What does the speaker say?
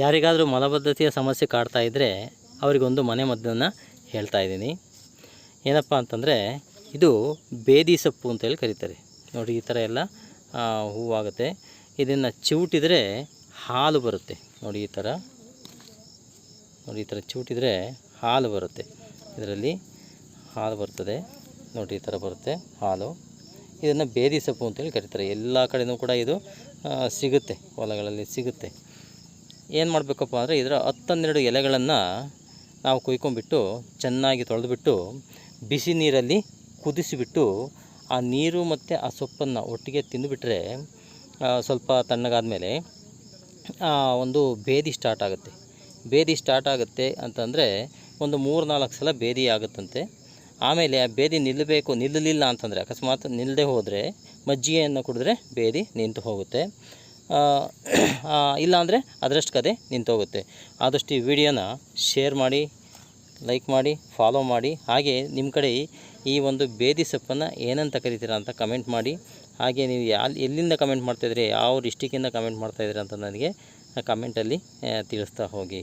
ಯಾರಿಗಾದರೂ ಮಲಬದ್ಧತೆಯ ಸಮಸ್ಯೆ ಕಾಡ್ತಾ ಇದ್ದರೆ ಅವರಿಗೊಂದು ಮನೆ ಮದ್ದನ್ನು ಹೇಳ್ತಾ ಇದ್ದೀನಿ. ಏನಪ್ಪ ಅಂತಂದರೆ, ಇದು ಬೇದಿ ಸೊಪ್ಪು ಅಂತೇಳಿ ಕರೀತಾರೆ. ನೋಡಿ, ಈ ಥರ ಎಲ್ಲ ಹೂವಾಗುತ್ತೆ ಇದನ್ನು ಚಿವುಟಿದರೆ ಹಾಲು ಬರುತ್ತೆ. ನೋಡಿ, ಈ ಥರ. ನೋಡಿ, ಈ ಥರ ಚಿವುಟಿದರೆ ಹಾಲು ಬರುತ್ತೆ. ಇದರಲ್ಲಿ ಹಾಲು ಬರ್ತದೆ. ನೋಡಿ, ಈ ಥರ ಬರುತ್ತೆ ಹಾಲು. ಇದನ್ನು ಬೇದಿ ಸೊಪ್ಪು ಅಂತೇಳಿ ಕರೀತಾರೆ. ಎಲ್ಲ ಕಡೆಯೂ ಕೂಡ ಇದು ಸಿಗುತ್ತೆ. ಹೊಲಗಳಲ್ಲಿ ಸಿಗುತ್ತೆ. ಏನು ಮಾಡಬೇಕಪ್ಪ ಅಂದರೆ ಇದರ ಹತ್ತನ್ನೆರಡು ಎಲೆಗಳನ್ನು ನಾವು ಕುಯ್ಕೊಂಡ್ಬಿಟ್ಟು ಚೆನ್ನಾಗಿ ತೊಳೆದುಬಿಟ್ಟು ಬಿಸಿ ನೀರಲ್ಲಿ ಕುದಿಸಿಬಿಟ್ಟು ಆ ನೀರು ಮತ್ತು ಆ ಸೊಪ್ಪನ್ನು ಒಟ್ಟಿಗೆ ತಿಂದುಬಿಟ್ರೆ ಸ್ವಲ್ಪ ತಣ್ಣಗಾದ ಮೇಲೆ ಒಂದು ಬೇದಿ ಸ್ಟಾರ್ಟ್ ಆಗುತ್ತೆ. ಬೇದಿ ಸ್ಟಾರ್ಟ್ ಆಗುತ್ತೆ ಅಂತಂದರೆ ಒಂದು ಮೂರು ನಾಲ್ಕು ಸಲ ಬೇದಿ ಆಗುತ್ತಂತೆ. ಆಮೇಲೆ ಆ ಬೇದಿ ನಿಲ್ಲಬೇಕು, ನಿಲ್ಲಲಿಲ್ಲ ಅಂತಂದರೆ, ಅಕಸ್ಮಾತ್ ನಿಲ್ಲದೆ ಹೋದರೆ ಮಜ್ಜಿಗೆಯನ್ನು ಕುಡಿದ್ರೆ ಬೇದಿ ನಿಂತು ಹೋಗುತ್ತೆ. ಇಲ್ಲಾಂದರೆ ಅದರಷ್ಟು ಕತೆ ನಿಂತೋಗುತ್ತೆ. ಆದಷ್ಟು ಈ ವಿಡಿಯೋನ ಶೇರ್ ಮಾಡಿ ಲೈಕ್ ಮಾಡಿ ಫಾಲೋ ಮಾಡಿ. ಹಾಗೆ ನಿಮ್ಮ ಕಡೆ ಈ ಒಂದು ಬೇದಿ ಸೊಪ್ಪನ್ನು ಏನಂತ ಕರಿತೀರಾ ಅಂತ ಕಮೆಂಟ್ ಮಾಡಿ. ಹಾಗೆ ನೀವು ಯಾಲ್, ಎಲ್ಲಿಂದ ಕಮೆಂಟ್ ಮಾಡ್ತಾಯಿದ್ರಿ ಯಾವ ಡಿಸ್ಟಿಕ್ಕಿಂದ ಕಮೆಂಟ್ ಮಾಡ್ತಾಯಿದ್ದೀರಾ ಅಂತ ನನಗೆ ಕಮೆಂಟಲ್ಲಿ ತಿಳಿಸ್ತಾ ಹೋಗಿ.